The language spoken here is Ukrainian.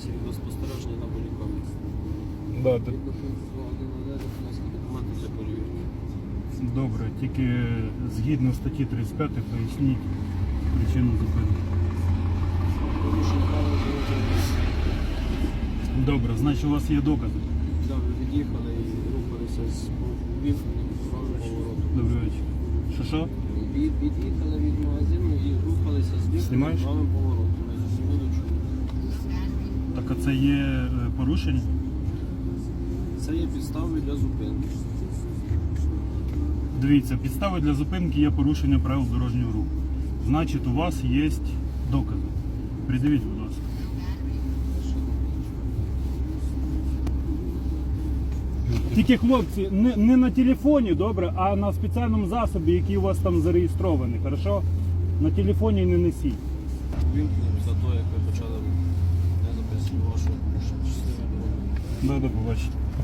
що ведеться відеоспостереження на полікомі. Да, Відповідно пункту 2.1.1 наскільки документи для перевірки. добре, тільки згідно статті 35 поясніть причину зупинки. Порушення правил дорожнього руху. Добре, значить у вас є докази. Да, ви від'їхали і рухалися з вімкненим поворотом. Добрий вечір. Що що? Від, від'їхали від магазину і рухалися з вімкненим Знімаєш? правим поворотом. Так а це є е, порушення? Це є підставою для зупинки. Дивіться, підстави для зупинки є порушення правил дорожнього руху. Значить, у вас є докази. Придивіть, будь ласка. Тільки хлопці, не, не на телефоні, добре, а на спеціальному засобі, який у вас там зареєстрований, хорошо? На телефоні не несіть. Після того, як ви почали рух. Я